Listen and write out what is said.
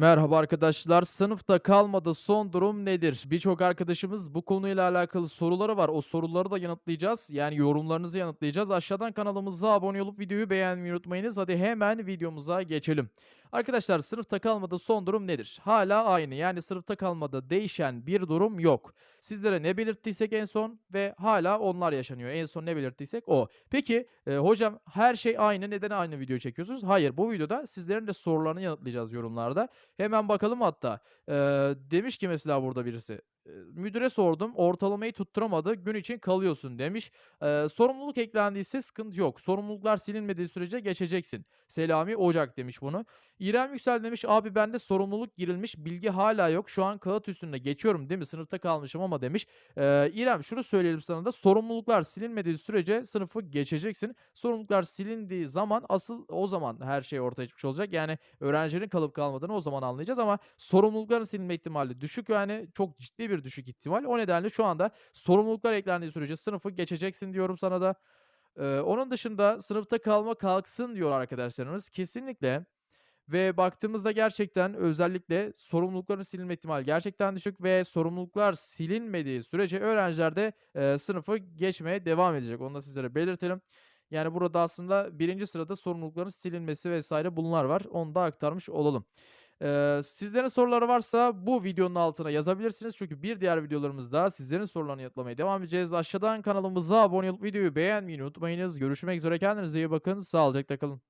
Merhaba arkadaşlar. Sınıfta kalmada son durum nedir? Birçok arkadaşımız bu konuyla alakalı soruları var. O soruları da yanıtlayacağız. Yani yorumlarınızı yanıtlayacağız. Aşağıdan kanalımıza abone olup videoyu beğenmeyi unutmayınız. Hadi hemen videomuza geçelim. Arkadaşlar sınıfta kalmada son durum nedir? Hala aynı. Yani sınıfta kalmada değişen bir durum yok. Sizlere ne belirttiysek en son ve hala onlar yaşanıyor. En son ne belirttiysek o. Peki e, hocam her şey aynı. Neden aynı video çekiyorsunuz? Hayır bu videoda sizlerin de sorularını yanıtlayacağız yorumlarda. Hemen bakalım hatta. Eee, demiş ki mesela burada birisi, "Müdüre sordum, ortalamayı tutturamadı, gün için kalıyorsun." demiş. Eee, "Sorumluluk eklendiyse sıkıntı yok. Sorumluluklar silinmediği sürece geçeceksin." Selami Ocak demiş bunu. İrem Yüksel demiş, "Abi bende sorumluluk girilmiş, bilgi hala yok. Şu an kağıt üstünde geçiyorum değil mi? Sınıfta kalmışım ama." demiş. Eee, İrem şunu söyleyelim sana da, sorumluluklar silinmediği sürece sınıfı geçeceksin. Sorumluluklar silindiği zaman asıl o zaman her şey ortaya çıkmış olacak. Yani öğrencilerin kalıp kalmadığını o zaman anlayacağız ama sorumlulukların silinme ihtimali düşük yani çok ciddi bir düşük ihtimal. O nedenle şu anda sorumluluklar eklendiği sürece sınıfı geçeceksin diyorum sana da. Eee, onun dışında sınıfta kalma kalksın diyor arkadaşlarımız. Kesinlikle ve baktığımızda gerçekten özellikle sorumlulukların silinme ihtimali gerçekten düşük ve sorumluluklar silinmediği sürece öğrenciler de, eee, sınıfı geçmeye devam edecek. Onu da sizlere belirtelim. Yani burada aslında birinci sırada sorumlulukların silinmesi vs. bunlar var. Onu da aktarmış olalım. Eee, sizlerin soruları varsa bu videonun altına yazabilirsiniz. Çünkü bir diğer videolarımızda sizlerin sorularını yanıtlamaya devam edeceğiz. Aşağıdan kanalımıza abone olup videoyu beğenmeyi unutmayınız. Görüşmek üzere. Kendinize iyi bakın. Sağlıcakla kalın.